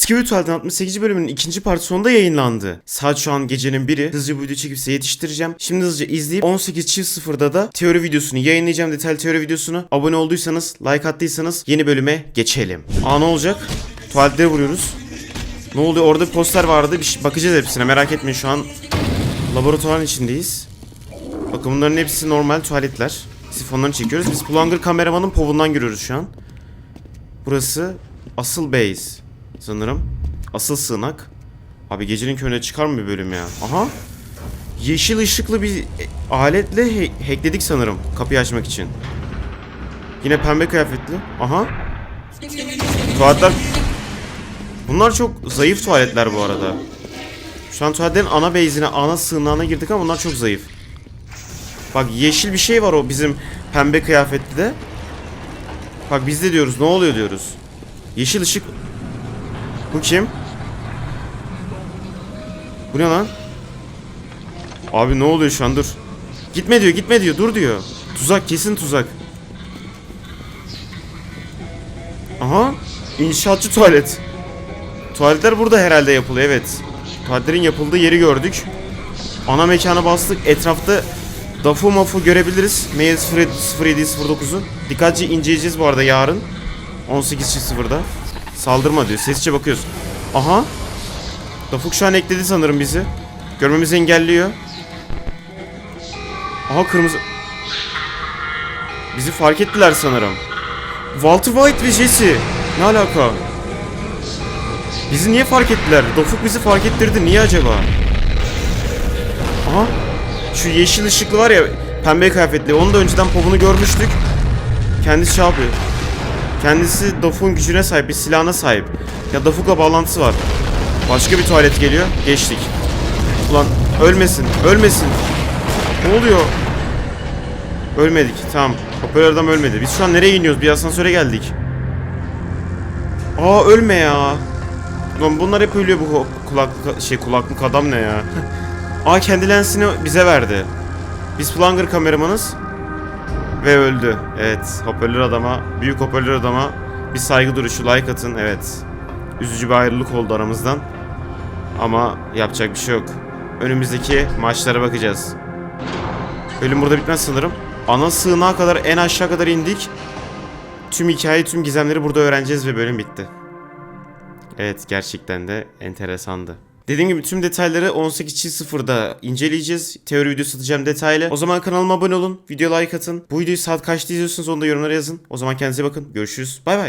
Skibidi Tuvalet'in 68. bölümünün ikinci parti sonunda yayınlandı. Saat şu an gecenin biri. Hızlıca bu videoyu çekip size yetiştireceğim. Şimdi hızlıca izleyip 18.00'da da teori videosunu yayınlayacağım. Detaylı teori videosunu. Abone olduysanız, like attıysanız yeni bölüme geçelim. Aa ne olacak? Tuvaletleri vuruyoruz. Ne oluyor? Orada bir poster vardı. Bir şey, bakacağız hepsine. Merak etmeyin şu an laboratuvarın içindeyiz. Bakın bunların hepsi normal tuvaletler. Sifonlarını çekiyoruz. Biz Plunger kameramanın povundan görüyoruz şu an. Burası asıl base sanırım. Asıl sığınak. Abi gecenin köründe çıkar mı bir bölüm ya? Aha. Yeşil ışıklı bir aletle hackledik sanırım kapıyı açmak için. Yine pembe kıyafetli. Aha. Tuvaletler... Bunlar çok zayıf tuvaletler bu arada. Şu an tuvaletlerin ana base'ine, ana sığınağına girdik ama bunlar çok zayıf. Bak yeşil bir şey var o bizim pembe kıyafetli de. Bak biz de diyoruz ne oluyor diyoruz. Yeşil ışık. Bu kim? Bu ne lan? Abi ne oluyor şu an dur. Gitme diyor gitme diyor dur diyor. Tuzak kesin tuzak. Aha inşaatçı tuvalet. Tuvaletler burada herhalde yapılıyor evet. Tuvaletlerin yapıldığı yeri gördük. Ana mekana bastık. Etrafta Dafu mafu görebiliriz. Mail 0709'u. Dikkatli inceleyeceğiz bu arada yarın. 18.00'da. Saldırma diyor. Sesçe bakıyoruz. Aha. Dafuk şu an ekledi sanırım bizi. Görmemizi engelliyor. Aha kırmızı. Bizi fark ettiler sanırım. Walter White ve Jesse. Ne alaka? Bizi niye fark ettiler? Dofuk bizi fark ettirdi. Niye acaba? Aha. Şu yeşil ışıklı var ya pembe kıyafetli. Onu da önceden povunu görmüştük. Kendisi şey yapıyor. Kendisi Dofuk'un gücüne sahip, bir silahına sahip. Ya Dofuk'la bağlantısı var. Başka bir tuvalet geliyor. Geçtik. Ulan ölmesin, ölmesin. Ne oluyor? Ölmedik. Tamam. Hoparlör adam ölmedi. Biz şu an nereye iniyoruz? Bir asansöre geldik. Aa ölme ya. Ulan bunlar hep ölüyor bu kulaklık şey kulaklık adam ne ya? Aa kendi lensini bize verdi. Biz Plunger kameramanız. Ve öldü. Evet. Hoparlör adama, büyük hoparlör adama bir saygı duruşu like atın. Evet. Üzücü bir ayrılık oldu aramızdan. Ama yapacak bir şey yok. Önümüzdeki maçlara bakacağız. Bölüm burada bitmez sanırım. Ana sığınağa kadar en aşağı kadar indik. Tüm hikayeyi, tüm gizemleri burada öğreneceğiz ve bölüm bitti. Evet gerçekten de enteresandı. Dediğim gibi tüm detayları 18.00'da inceleyeceğiz. Teori videosu atacağım detaylı. O zaman kanalıma abone olun. Video like atın. Bu videoyu saat kaçta izliyorsunuz onu da yorumlara yazın. O zaman kendinize bakın. Görüşürüz. Bay bay.